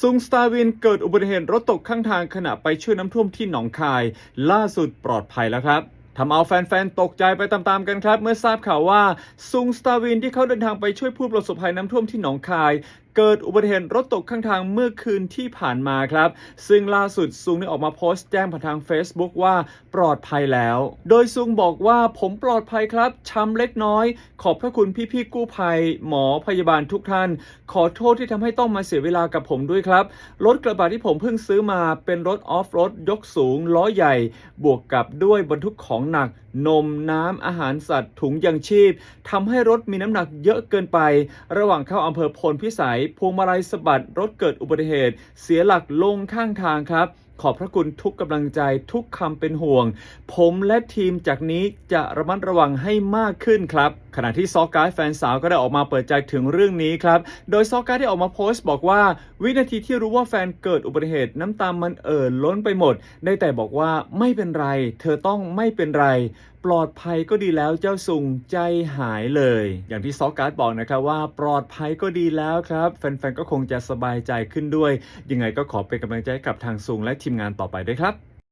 ซุงสตาร์วินเกิดอุบัติเหตุรถตกข้างทางขณะไปช่วยน้ำท่วมที่หนองคาย ล่าสุดปลอดภัยแล้วครับทำเอาแฟนๆ ตกใจไปตามๆ กันครับ เมื่อทราบข่าวว่าซุงสตาร์วินที่เขาเดินทางไปช่วยผู้ประสบภัยน้ำท่วมที่หนองคายเกิดอุบัติเหตุรถตกข้างทางเมื่อคืนที่ผ่านมาครับ ซึ่งล่าสุดซุงได้ออกมาโพสต์แจ้งผ่านทาง Facebook ว่าปลอดภัยแล้ว โดยซุงบอกว่าผมปลอดภัยครับ ช้ำเล็กน้อย ขอบพระคุณพี่ๆกู้ภัย หมอพยาบาลทุกท่าน ขอโทษที่ทำให้ต้องมาเสียเวลากับผมด้วยครับ รถกระบะที่ผมเพิ่งซื้อมาเป็นรถออฟโรดยกสูงล้อใหญ่ บวกกับด้วยบรรทุกของหนักนมน้ำอาหารสัตว์ถุงยังชีพทำให้รถมีน้ำหนักเยอะเกินไป ระหว่างเข้าอำเภอพลพิสัยพวงมาลัยสะบัดรถเกิดอุบัติเหตุ เสียหลักลงข้างทางครับ ขอบพระคุณทุกกำลังใจทุกคำเป็นห่วง ผมและทีมจากนี้จะระมัดระวังให้มากขึ้นครับ ขณะที่ซอกการ์ดแฟนสาวก็ได้ออกมาเปิดใจถึงเรื่องนี้ครับ โดยซอกการ์ดได้ออกมาโพสต์บอกว่า วินาทีที่รู้ว่าแฟนเกิดอุบัติเหตุน้ำตามันเอ่อล้นไปหมด ได้แต่บอกว่าไม่เป็นไร เธอต้องไม่เป็นไร ลอดภัยก็ดีแล้วเจ้าสุงใจหายเลย อย่างที่ซอการ์ดบอกนะครับว่าปลอดภัยก็ดีแล้วครับแฟนๆก็คงจะสบายใจขึ้นด้วย ยังไงก็ขอเป็นกำลังใจกับทางสุงและทีมงานต่อไปด้วยครับ